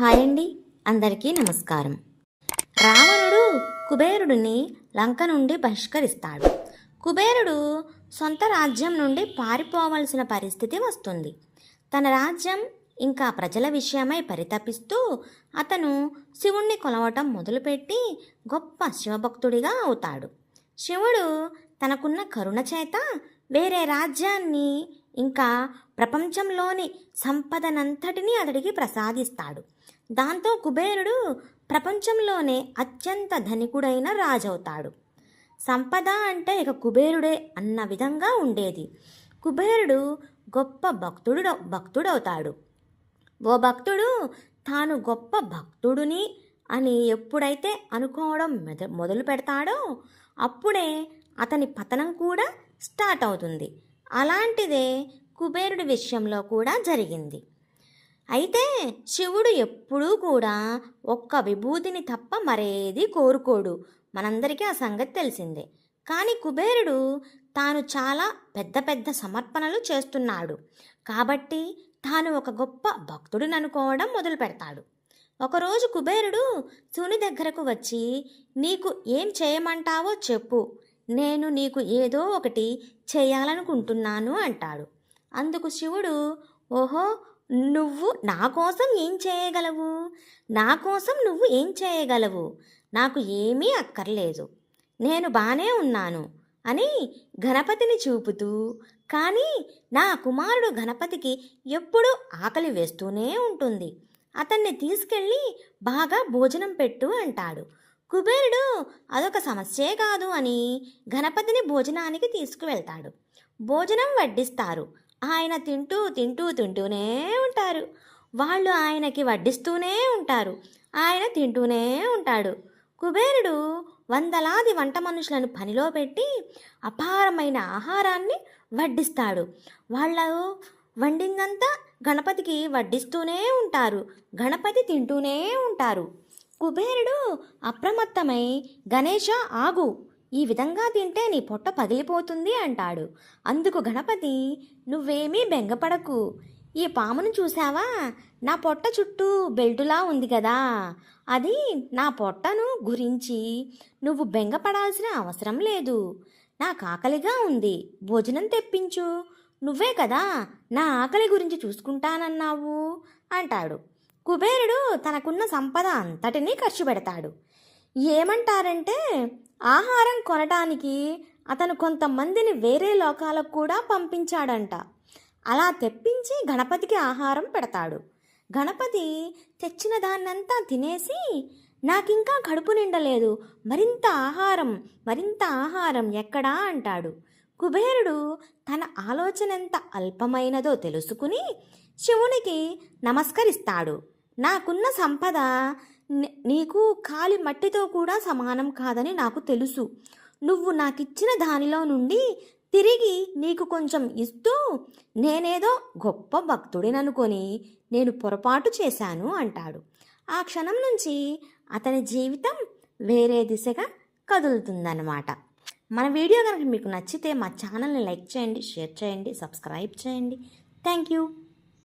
Hi అండి అందరికీ నమస్కారం. రావణుడు కుబేరుడిని లంక నుండి బహిష్కరిస్తాడు. కుబేరుడు సొంత రాజ్యం నుండి పారిపోవలసిన పరిస్థితి వస్తుంది. తన రాజ్యం ఇంకా ప్రజల విషయమై పరితపిస్తూ అతను శివుణ్ణి కొలవటం మొదలుపెట్టి గొప్ప శివభక్తుడిగా అవుతాడు. శివుడు తనకున్న కరుణ చేత వేరే రాజ్యాన్ని ఇంకా ప్రపంచంలోని సంపదనంతటినీ అతడికి ప్రసాదిస్తాడు. దాంతో కుబేరుడు ప్రపంచంలోనే అత్యంత ధనికుడైన రాజవుతాడు. సంపద అంటే ఇక కుబేరుడే అన్న విధంగా ఉండేది. కుబేరుడు గొప్ప భక్తుడు భక్తుడవుతాడు. ఓ భక్తుడు తాను గొప్ప భక్తుడుని అని ఎప్పుడైతే అనుకోవడం మొదలు పెడతాడో అప్పుడే అతని పతనం కూడా స్టార్ట్ అవుతుంది. అలాంటిదే కుబేరుడి విషయంలో కూడా జరిగింది. అయితే శివుడు ఎప్పుడూ కూడా ఒక్క విభూతిని తప్ప మరేది కోరుకోడు. మనందరికీ ఆ సంగతి తెలిసిందే. కానీ కుబేరుడు తాను చాలా పెద్ద పెద్ద సమర్పణలు చేస్తున్నాడు. కాబట్టి తాను ఒక గొప్ప భక్తుడిని అనుకోవడం మొదలు పెడతాడు. ఒకరోజు కుబేరుడు శివుని దగ్గరకు వచ్చి నీకు ఏం చేయమంటావో చెప్పు. నేను నీకు ఏదో ఒకటి చేయాలనుకుంటున్నాను అంటాడు. అందుకు శివుడు ఓహో నువ్వు నా కోసం ఏం చేయగలవు? నా కోసం నువ్వు ఏం చేయగలవు? నాకు ఏమీ అక్కర్లేదు. నేను బానే ఉన్నాను అని గణపతిని చూపుతూ కానీ నా కుమారుడు గణపతికి ఎప్పుడూ ఆకలి వేస్తూనే ఉంటుంది. అతన్ని తీసుకెళ్ళి బాగా భోజనం పెట్టు అంటాడు. కుబేరుడు అదొక సమస్యే కాదు అని గణపతిని భోజనానికి తీసుకువెళ్తాడు. భోజనం వడ్డిస్తారు. ఆయన తింటూ తింటూ తింటూనే ఉంటారు. వాళ్ళు ఆయనకి వడ్డిస్తూనే ఉంటారు. ఆయన తింటూనే ఉంటాడు. కుబేరుడు వందలాది వంట మనుషులను పనిలో పెట్టి అపారమైన ఆహారాన్ని వడ్డిస్తాడు. వాళ్ళు వండిందంతా గణపతికి వడ్డిస్తూనే ఉంటారు. గణపతి తింటూనే ఉంటారు. కుబేరుడు అప్రమత్తమై గణేష ఆగు. ఈ విధంగా తింటే నీ పొట్ట పగిలిపోతుంది అంటాడు. అందుకు గణపతి నువ్వేమీ బెంగపడకు. ఈ పామును చూసావా నా పొట్ట చుట్టూ బెల్టులా ఉంది కదా. అది నా పొట్టను గురించి నువ్వు బెంగపడాల్సిన అవసరం లేదు. నాకు ఆకలిగా ఉంది. భోజనం తెప్పించు. నువ్వే కదా నా ఆకలి గురించి చూసుకుంటానన్నావు అంటాడు. కుబేరుడు తనకున్న సంపద అంతటినీ ఖర్చు పెడతాడు. ఏమంటారంటే ఆహారం కొనటానికి అతను కొంతమందిని వేరే లోకాలకు కూడా పంపించాడంట. అలా తెప్పించి గణపతికి ఆహారం పెడతాడు. గణపతి తెచ్చిన దాన్నంతా తినేసి నాకింకా కడుపు నిండలేదు. మరింత ఆహారం మరింత ఆహారం ఎక్కడా? అంటాడు. కుబేరుడు తన ఆలోచన ఎంత అల్పమైనదో తెలుసుకుని శివునికి నమస్కరిస్తాడు. నాకున్న సంపద నీకు కాలి మట్టితో కూడా సమానం కాదని నాకు తెలుసు. నువ్వు నాకిచ్చిన దానిలో నుండి తిరిగి నీకు కొంచెం ఇస్తూ నేనేదో గొప్ప భక్తుడిననుకొని నేను పొరపాటు చేశాను అంటాడు. ఆ క్షణం నుంచి అతని జీవితం వేరే దిశగా కదులుతుందన్నమాట. మన వీడియో కనుక మీకు నచ్చితే మా ఛానల్ని లైక్ చేయండి షేర్ చేయండి సబ్స్క్రైబ్ చేయండి. Thank you.